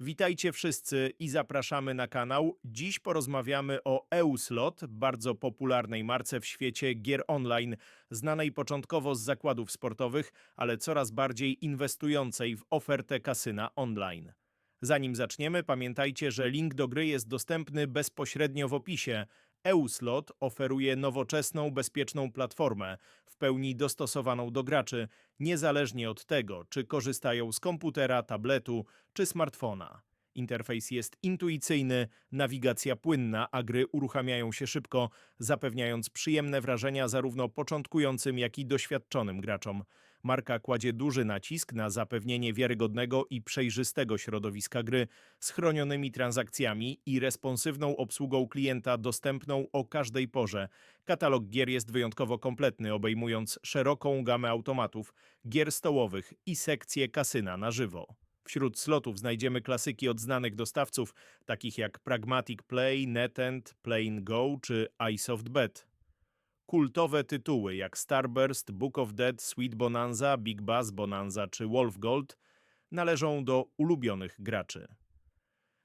Witajcie wszyscy i zapraszamy na kanał. Dziś porozmawiamy o EUSLOT, bardzo popularnej marce w świecie gier online, znanej początkowo z zakładów sportowych, ale coraz bardziej inwestującej w ofertę kasyna online. Zanim zaczniemy, pamiętajcie, że link do gry jest dostępny bezpośrednio w opisie. EUSLOT oferuje nowoczesną, bezpieczną platformę, w pełni dostosowaną do graczy, niezależnie od tego, czy korzystają z komputera, tabletu czy smartfona. Interfejs jest intuicyjny, nawigacja płynna, a gry uruchamiają się szybko, zapewniając przyjemne wrażenia zarówno początkującym, jak i doświadczonym graczom. Marka kładzie duży nacisk na zapewnienie wiarygodnego i przejrzystego środowiska gry z chronionymi transakcjami i responsywną obsługą klienta dostępną o każdej porze. Katalog gier jest wyjątkowo kompletny, obejmując szeroką gamę automatów, gier stołowych i sekcję kasyna na żywo. Wśród slotów znajdziemy klasyki od znanych dostawców, takich jak Pragmatic Play, NetEnt, Play Go czy iSoftBet. Kultowe tytuły jak Starburst, Book of Dead, Sweet Bonanza, Big Bass Bonanza czy Wolf Gold należą do ulubionych graczy.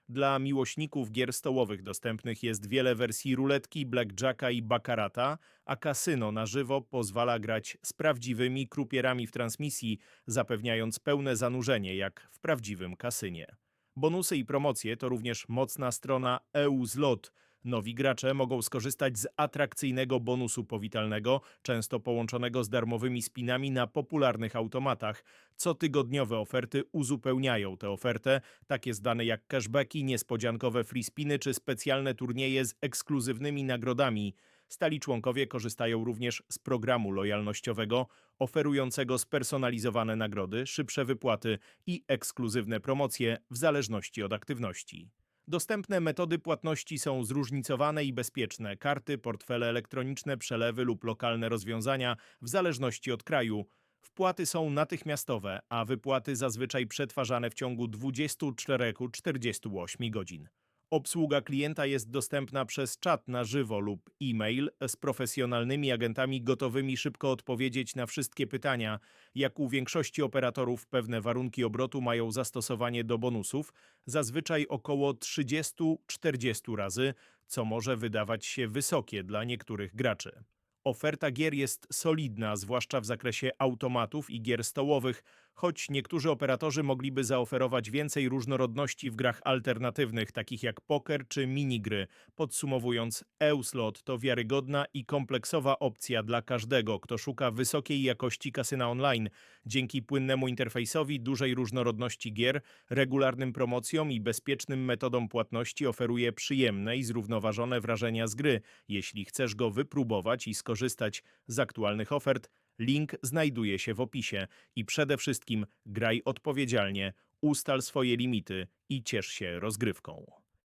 Dla miłośników gier stołowych dostępnych jest wiele wersji ruletki, blackjacka i baccarata, a kasyno na żywo pozwala grać z prawdziwymi krupierami w transmisji, zapewniając pełne zanurzenie jak w prawdziwym kasynie. Bonusy i promocje to również mocna strona EU Zlot. Nowi gracze mogą skorzystać z atrakcyjnego bonusu powitalnego, często połączonego z darmowymi spinami na popularnych automatach. Cotygodniowe oferty uzupełniają tę ofertę, takie zdane jak cashbacki, niespodziankowe free spiny czy specjalne turnieje z ekskluzywnymi nagrodami. Stali członkowie korzystają również z programu lojalnościowego, oferującego spersonalizowane nagrody, szybsze wypłaty i ekskluzywne promocje w zależności od aktywności. Dostępne metody płatności są zróżnicowane i bezpieczne. Karty, portfele elektroniczne, przelewy lub lokalne rozwiązania w zależności od kraju. Wpłaty są natychmiastowe, a wypłaty zazwyczaj przetwarzane w ciągu 24-48 godzin. Obsługa klienta jest dostępna przez czat na żywo lub e-mail z profesjonalnymi agentami gotowymi szybko odpowiedzieć na wszystkie pytania. Jak u większości operatorów pewne warunki obrotu mają zastosowanie do bonusów, zazwyczaj około 30-40 razy, co może wydawać się wysokie dla niektórych graczy. Oferta gier jest solidna, zwłaszcza w zakresie automatów i gier stołowych, choć niektórzy operatorzy mogliby zaoferować więcej różnorodności w grach alternatywnych, takich jak poker czy minigry. Podsumowując, EUSLOT to wiarygodna i kompleksowa opcja dla każdego, kto szuka wysokiej jakości kasyna online. Dzięki płynnemu interfejsowi, dużej różnorodności gier, regularnym promocjom i bezpiecznym metodom płatności oferuje przyjemne i zrównoważone wrażenia z gry. Jeśli chcesz go wypróbować i skorzystać z aktualnych ofert, link znajduje się w opisie i przede wszystkim graj odpowiedzialnie, ustal swoje limity i ciesz się rozgrywką.